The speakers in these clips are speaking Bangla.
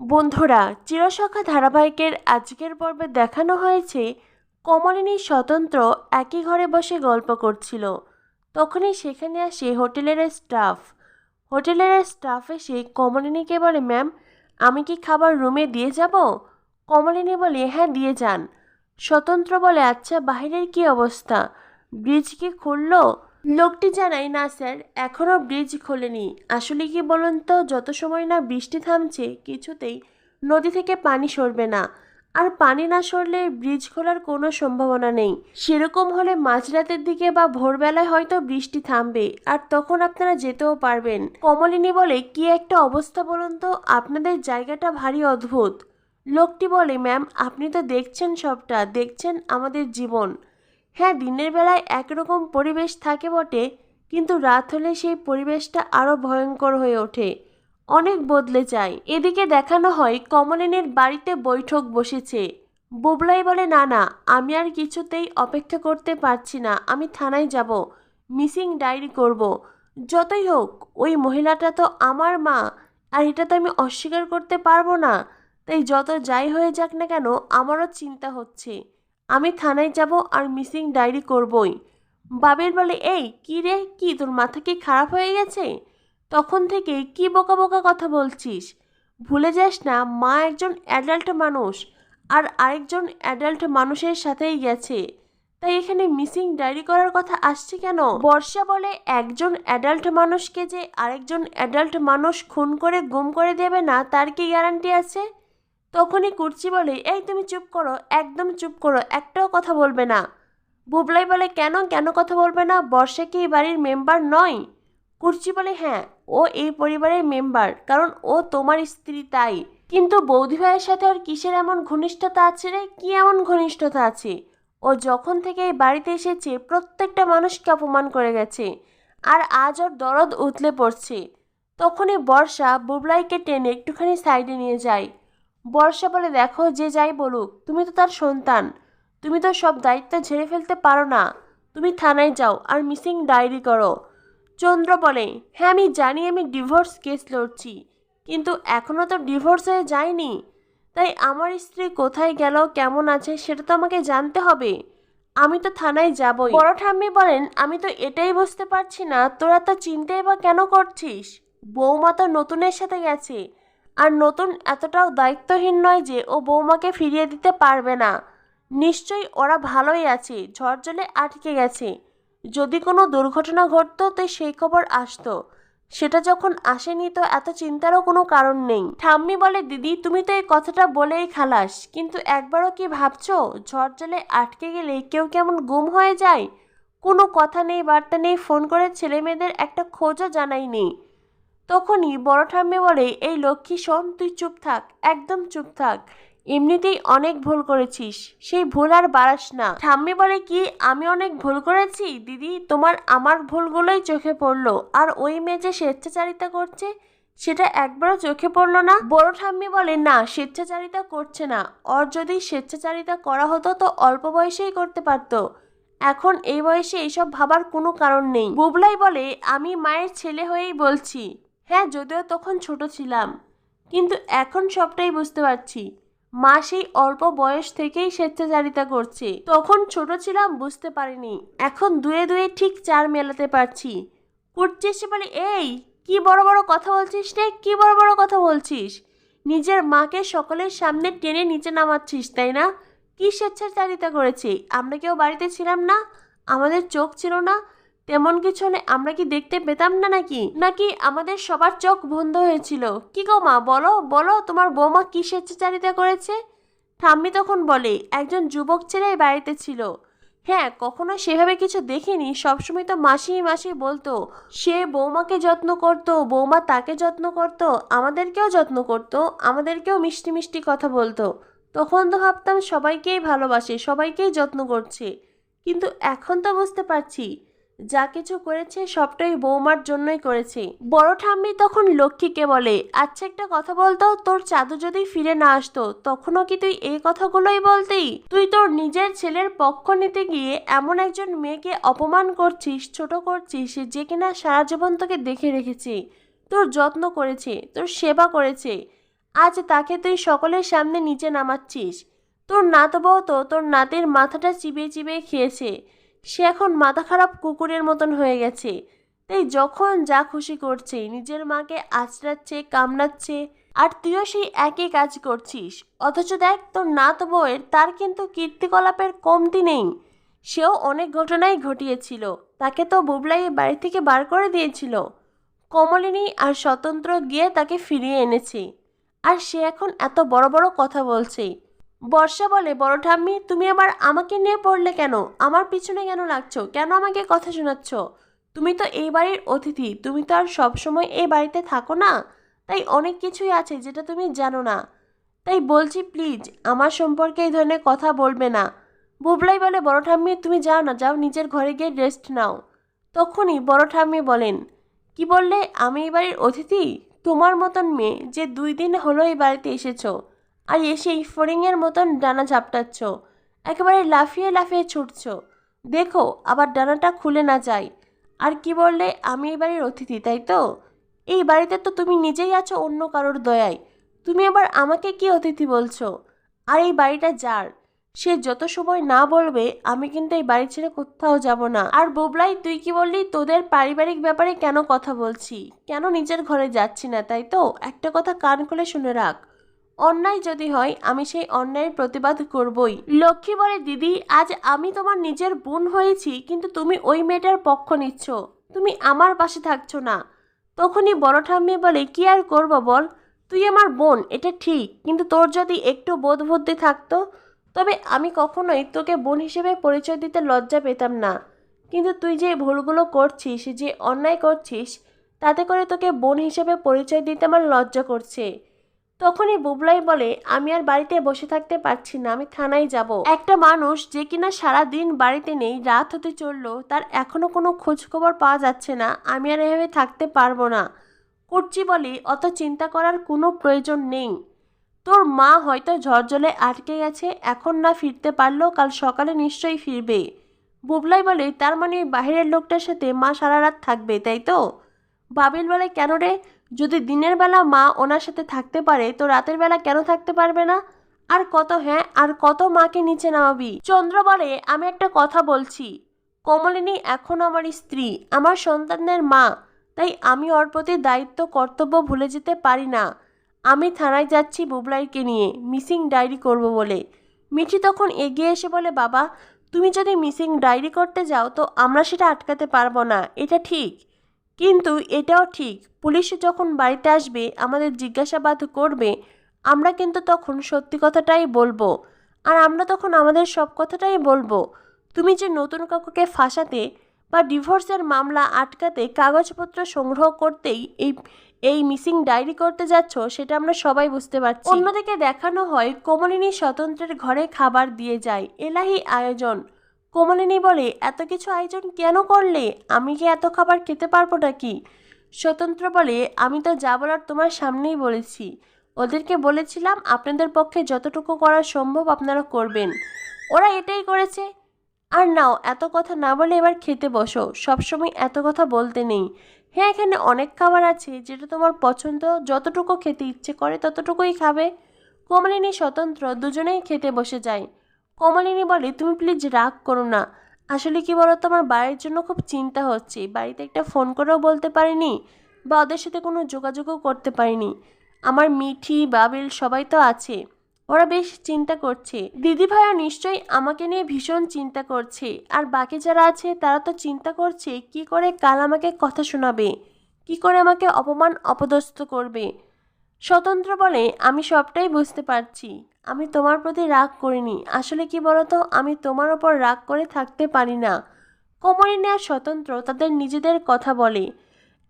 বন্ধুরা চিরসখা ধারাবাহিকের আজকের পর্বে দেখানো হয়েছে কমলিনী স্বতন্ত্র একই ঘরে বসে গল্প করছিল। তখনই সেখানে আসে হোটেলের স্টাফ। হোটেলের স্টাফ এসে কমলিনীকে বলে, ম্যাম, আমি কি খাবার রুমে দিয়ে যাব? কমলিনী বলে হ্যাঁ দিয়ে যান। স্বতন্ত্র বলে আচ্ছা বাইরের কি অবস্থা? ব্রিজ কি খুললো? লোকটি জানায়, না স্যার এখনও ব্রিজ খোলেনি। আসলে কি বলুন তো, যত সময় না বৃষ্টি থামছে, কিছুতেই নদী থেকে পানি সরবে না। আর পানি না সরলে ব্রিজ খোলার কোনো সম্ভাবনা নেই। সেরকম হলে মাঝরাতের দিকে বা ভোরবেলায় হয়তো বৃষ্টি থামবে, আর তখন আপনারা যেতেও পারবেন। কমলিনী বলে, কি একটা অবস্থা বলুন তো, আপনাদের জায়গাটা ভারী অদ্ভুত। লোকটি বলে, ম্যাম, আপনি তো দেখছেন সবটা, দেখছেন আমাদের জীবন। হ্যাঁ দিনের বেলায় একরকম পরিবেশ থাকে বটে, কিন্তু রাত হলে সেই পরিবেশটা আরও ভয়ঙ্কর হয়ে ওঠে। অনেক বদলে যায়। এদিকে দেখানো হয় কমলেনের বাড়িতে বৈঠক বসেছে। বোবলাই বলে, না না, আমি আর কিছুতেই অপেক্ষা করতে পারছি না। আমি থানায় যাব। মিসিং ডায়েরি করব। যতই হোক, ওই মহিলাটা তো আমার মা, আর এটা তো আমি অস্বীকার করতে পারব না। তাই যত যাই হয়ে যাক না কেন, আমারও চিন্তা হচ্ছে। আমি থানায় যাব আর মিসিং ডায়েরি করবই। বাবের বলে, এই, কি রে? কি, তোর মাথা কি খারাপ হয়ে গেছে? তখন থেকে কি বোকা বোকা কথা বলছিস? ভুলে যাস না, মা একজন অ্যাডাল্ট মানুষ আর আরেকজন অ্যাডাল্ট মানুষের সাথেই গেছে। তাই এখানে মিসিং ডায়েরি করার কথা আসছে কেন? বর্ষা বলে, একজন অ্যাডাল্ট মানুষকে যে আরেকজন অ্যাডাল্ট মানুষ খুন করে, গুম করে দেবে না, তার কি গ্যারান্টি আছে? তখনই কুর্চি বলে, এই তুমি চুপ করো, একদম চুপ করো, একটাও কথা বলবে না। বুবলাই বলে, কেন কেন কথা বলবে না? বর্ষা কি এই বাড়ির মেম্বার নয়? কুর্চি বলে হ্যাঁ ও এই পরিবারের মেম্বার, কারণ ও তোমার স্ত্রী তাই। কিন্তু বৌদি ভাইয়ের সাথে ওর কিসের এমন ঘনিষ্ঠতা আছে রে? কি এমন ঘনিষ্ঠতা আছে? ও যখন থেকে এই বাড়িতে এসেছে, প্রত্যেকটা মানুষকে অপমান করে গেছে, আর আজ ওর দরদ উতলে পড়ছে। তখনই বর্ষা বুবলাইকে টেনে একটুখানি সাইডে নিয়ে যায়। বর্ষা বলে, দেখো, যে যাই বলুক, তুমি তো তার সন্তান। তুমি তো সব দায়িত্ব ঝেড়ে ফেলতে পারো না। তুমি থানায় যাও আর মিসিং ডায়েরি করো। চন্দ্র বলে হ্যাঁ আমি জানি, আমি ডিভোর্স কেস লড়ছি, কিন্তু এখনও তো ডিভোর্স হয়ে যায়নি। তাই আমার স্ত্রী কোথায় গেল, কেমন আছে, সেটা তো আমাকে জানতে হবে। আমি তো থানায় যাবই। বড় ঠাম্মি বলেন, আমি তো এটাই বুঝতে পারছি না, তোরা তো চিনতেই বা কেন করছিস? বৌমা তো নতুনের সাথে গেছে আর নতুন এতটাও দায়িত্বহীন নয় যে ও বৌমাকে ফিরিয়ে দিতে পারবে না। নিশ্চয়ই ওরা ভালোই আছে ঝড় জলে আটকে গেছে। যদি কোনো দুর্ঘটনা ঘটতো, তো সেই খবর আসতো। সেটা যখন আসেনি, তো এত চিন্তারও কোনো কারণ নেই। ঠাম্মি বলে, দিদি, তুমি তো এই কথাটা বলেই খালাস, কিন্তু একবারও কি ভাবছ? ঝড় জলে আটকে গেলে কেউ কেমন গুম হয়ে যায়? কোনো কথা নেই, বার্তা নেই, ফোন করে ছেলে মেয়েদের একটা খোঁজও জানাইনি তখনই বড় ঠাম্মি বলে, এই লক্ষ্মী, শোন, তুই চুপ থাক, একদম চুপ থাক। এমনিতেই অনেক ভুল করেছিস, সেই ভুল আর বাড়াস না। ঠাম্মি বলে, কি, আমি অনেক ভুল করেছি? দিদি, তোমার আমার ভুলগুলোই চোখে পড়ল, আর ওই মেয়ে যে স্বেচ্ছাচারিতা করছে, সেটা একবারও চোখে পড়ল না? বড় ঠাম্মি বলে, না, স্বেচ্ছাচারিতা করছে না। ওর যদি স্বেচ্ছাচারিতা করা হতো, তো অল্প বয়সেই করতে পারতো। এখন এই বয়সে এইসব ভাবার কোনো কারণ নেই। বুবলাই বলে, আমি মায়ের ছেলে হয়েই বলছি। হ্যাঁ যদিও তখন ছোট ছিলাম, কিন্তু এখন সবটাই বুঝতে পারছি। মা সেই অল্প বয়স থেকেই স্বেচ্ছাচারিতা করছে। তখন ছোট ছিলাম, বুঝতে পারিনি। এখন দুয়ে দুয়ে ঠিক চার মেলাতে পারছি। কুটছে এসে বলে, এই, কি বড় বড় কথা বলছিস রে? কি বড় বড় কথা বলছিস? নিজের মাকে সকলের সামনে টেনে নিচে নামাচ্ছিস, তাই না? কি স্বেচ্ছাচারিতা করেছে? আমরা কেউ বাড়িতে ছিলাম না? আমাদের চোখ ছিল না? তেমন কিছু হলে আমরা কি দেখতে পেতাম না নাকি? নাকি আমাদের সবার চোখ বন্ধ হয়েছিল? কি গো মা, বলো বলো, তোমার বৌমা কি স্বেচ্ছাচারিতা করেছে? ঠাম্মি তখন বলে, একজন যুবক ছেলে বাড়িতে ছিল। হ্যাঁ কখনো সেভাবে কিছু দেখিনি, সবসময় তো মাসি মাসি বলতো, সে বৌমাকে যত্ন করত, বৌমা তাকে যত্ন করত, আমাদেরকেও যত্ন করত, আমাদেরকেও মিষ্টি মিষ্টি কথা বলতো। তখন তো ভাবতাম সবাইকেই ভালোবাসে, সবাইকেই যত্ন করছে। কিন্তু এখন তো বুঝতে পারছি যা কিছু করেছে সবটাই বৌমার জন্যই করেছে। বড় ঠাম্মি তখন লক্ষ্মীকে বলে আচ্ছা একটা কথা বলতো তোর চাদু যদি ফিরে না আসতো, তখনও কি তুই এই কথাগুলোই বলতেই তুই তোর নিজের ছেলের পক্ষ নিতে গিয়ে এমন একজন মেয়েকে অপমান করছিস, ছোট করছিস, যে কিনা সারা জীবন তোকে দেখে রেখেছে। তোর যত্ন করেছে, তোর সেবা করেছে। আজ তাকে তুই সকলের সামনে নিচে নামাচ্ছিস। তোর নাত বউ তো তোর নাতের মাথাটা চিবিয়ে চিবিয়ে খেয়েছে। সে এখন মাথা খারাপ কুকুরের মতন হয়ে গেছে। তাই যখন যা খুশি করছে, নিজের মাকে আঁচড়াচ্ছে, কামড়াচ্ছে, আর তুইও সেই একই কাজ করছিস। অথচ দেখ, তোর নাত বউয়ের তার কিন্তু কীর্তিকলাপের কমতি নেই। সেও অনেক ঘটনাই ঘটিয়েছিল। তাকে তো বুবলাই বাড়ি থেকে বার করে দিয়েছিল। কমলিনী আর স্বতন্ত্র গিয়ে তাকে ফিরিয়ে এনেছে। আর সে এখন এত বড় বড় কথা বলছে। বর্ষা বলে, বড় ঠাম্মি, তুমি আবার আমাকে নিয়ে পড়লে কেন? আমার পিছনে কেন লাগছো? কেন আমাকে কথা শোনাচ্ছ? তুমি তো এই বাড়ির অতিথি, তুমি তো আর সবসময় এই বাড়িতে থাকো না? তাই অনেক কিছুই আছে যেটা তুমি জানো না। তাই বলছি, প্লিজ, আমার সম্পর্কে এই ধরনের কথা বলবে না। বুবলাই বলে, বড় ঠাম্মি, তুমি যাও না, যাও নিজের ঘরে গিয়ে রেস্ট নাও। তখনই বড় ঠাম্মি বলেন, কি বললে? আমি এই বাড়ির অতিথি? তোমার মতন মেয়ে, যে দুই দিন হলো এই বাড়িতে এসেছ। আর এসেই ফড়িংয়ের মতন ডানা ঝাপটাচ্ছ। একেবারে লাফিয়ে লাফিয়ে ছুটছ। দেখো, আবার ডানাটা খুলে না যায়। আর কি বললে, আমি এই বাড়ির অতিথি, তাই তো? এই বাড়িতে তো তুমি নিজেই আছো অন্য কারোর দয়ায়। তুমি আবার আমাকে কি অতিথি বলছো? আর এই বাড়িটা যার? সে যত সময় না বলবে, আমি কিন্তু এই বাড়ি ছেড়ে কোথাও যাব না। আর বুবলাই, তুই কি বললি, তোদের পারিবারিক ব্যাপারে কেন কথা বলছি? কেন নিজের ঘরে যাচ্ছি না, তাই তো? একটা কথা কান খুলে শুনে রাখ। অন্যায় যদি হয়, আমি সেই অন্যায়ের প্রতিবাদ করবই। লক্ষ্মী বলে, দিদি, আজ আমি তোমার নিজের বোন হয়েছি, কিন্তু তুমি ওই মেয়েটার পক্ষ নিচ্ছ। তুমি আমার পাশে থাকছো না। তখনই বড় ঠাম্মি বলে, কি আর করব বল? তুই আমার বোন, এটা ঠিক, কিন্তু তোর যদি একটু বোধ বুদ্ধি থাকতো, তবে আমি কখনোই তোকে বোন হিসেবে পরিচয় দিতে লজ্জা পেতাম না। কিন্তু তুই যে ভুলগুলো করছিস, যে অন্যায় করছিস, তাতে করে তোকে বোন হিসেবে পরিচয় দিতে আমার লজ্জা করছে। তখনই বুবলাই বলে, আমি আর বাড়িতে বসে থাকতে পারছি না, আমি থানায় যাব। একটা মানুষ যে কিনা সারা দিন বাড়িতে নেই, রাত হতে চলল, তার এখনও কোনো খোঁজ খবর পাওয়া যাচ্ছে না, আমি আর এভাবে থাকতে পারব না। কুর্চি বলে, অত চিন্তা করার কোনো প্রয়োজন নেই। তোর মা হয়তো ঝড়জলে আটকে গেছে, এখন না ফিরতে পারল কাল সকালে নিশ্চয়ই ফিরবে। বুবলাই বলে, তার মানে বাহিরের লোকটার সাথে মা সারা রাত থাকবে, তাই তো? বাবিল বলে, কেন রে? যদি দিনের বেলা মা ওনার সাথে থাকতে পারে, তো রাতের বেলা কেন থাকতে পারবে না? আর কত হ্যাঁ আর কত মাকে নিচে নামাবি? চন্দ্র বলে, আমি একটা কথা বলছি। কমলিনী এখন আমার স্ত্রী, আমার সন্তানের মা, তাই আমি ওর প্রতি দায়িত্ব, কর্তব্য ভুলে যেতে পারি না। আমি থানায় যাচ্ছি বুবলাইকে নিয়ে, মিসিং ডায়েরি করব বলে। মিঠি তখন এগিয়ে এসে বলে, বাবা, তুমি যদি মিসিং ডায়েরি করতে যাও, তো আমরা সেটা আটকাতে পারব না, এটা ঠিক। কিন্তু এটাও ঠিক। পুলিশ যখন বাড়িতে আসবে, আমাদের জিজ্ঞাসাবাদ করবে, আমরা কিন্তু তখন সত্যি কথাটাই বলব। আর আমরা তখন আমাদের সব কথাটাই বলব। তুমি যে নতুন কাকুকে ফাঁসাতে বা ডিভোর্সের মামলা আটকাতে কাগজপত্র সংগ্রহ করতেই এই এই মিসিং ডায়েরি করতে যাচ্ছ, সেটা আমরা সবাই বুঝতে পারছি। অন্যদিকে দেখানো হয়, কোমলিনী স্বতন্ত্রের ঘরে খাবার দিয়ে যায়। এলাহি আয়োজন। কমলিনী বলে, এত কিছু আয়োজন কেন করলে? আমি কি এত খাবার খেতে পারব নাকি স্বতন্ত্র বলে, আমি তো যা বলার তোমার সামনেই বলেছি। ওদেরকে বলেছিলাম আপনাদের পক্ষে যতটুকু করা সম্ভব আপনারা করবেন। ওরা এটাই করেছে। আর নাও, এত কথা না বলে এবার খেতে বসো। সবসময় এত কথা বলতে নেই। হ্যাঁ এখানে অনেক খাবার আছে, যেটা তোমার পছন্দ, যতটুকু খেতে ইচ্ছে করে ততটুকুই খাবে। কমলিনী স্বতন্ত্র দুজনেই খেতে বসে যায়। কমলিনী বলে, তুমি প্লিজ রাগ করো না। আসলে কি বলতো, আমার বাড়ির জন্য খুব চিন্তা হচ্ছে। বাড়িতে একটা ফোন করেও বলতে পারিনি বা ওদের সাথে কোনো যোগাযোগও করতে পারিনি। আমার মিঠি, বাবিল সবাই তো আছে। ওরা বেশ চিন্তা করছে। দিদি ভাইও নিশ্চয়ই আমাকে নিয়ে ভীষণ চিন্তা করছে। আর বাকি যারা আছে, তারা তো চিন্তা করছে, কি করে কাল আমাকে কথা শোনাবে? কি করে আমাকে অপমান, অপদস্থ করবে? স্বতন্ত্র বলে, আমি সবটাই বুঝতে পারছি। আমি তোমার প্রতি রাগ করিনি। আসলে কি বলতো, আমি তোমার ওপর রাগ করে থাকতে পারি না। কমলিনী আর স্বতন্ত্র তাদের নিজেদের কথা বলে।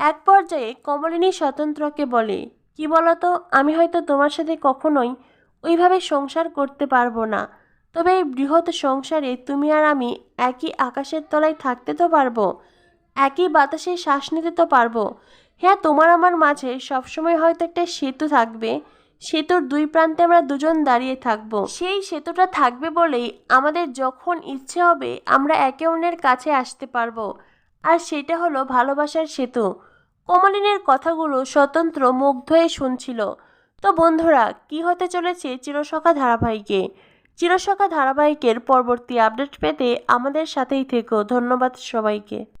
এক পর্যায়ে কমলিনী স্বতন্ত্রকে বলে, কি বলতো, আমি হয়তো তোমার সাথে কখনোই ওইভাবে সংসার করতে পারব না। তবে এই বৃহৎ সংসারে তুমি আর আমি একই আকাশের তলায় থাকতে তো পারব, একই বাতাসে শ্বাস নিতে তো পারব। হ্যাঁ তোমার আমার মাঝে সবসময় হয়তো একটা সেতু থাকবে। সেতুর দুই প্রান্তে আমরা দুজন দাঁড়িয়ে থাকব। সেই সেতুটা থাকবে বলেই আমাদের যখন ইচ্ছে হবে আমরা একে অন্যের কাছে আসতে পারব। আর সেটা হলো ভালোবাসার সেতু। কমলিনের কথাগুলো স্বতন্ত্র মুগ্ধ হয়ে শুনছিল। তো বন্ধুরা, কি হতে চলেছে চিরসখা ধারাবাহিকে? চিরসখা ধারাবাহিকের পরবর্তী আপডেট পেতে আমাদের সাথেই থেকো। ধন্যবাদ সবাইকে।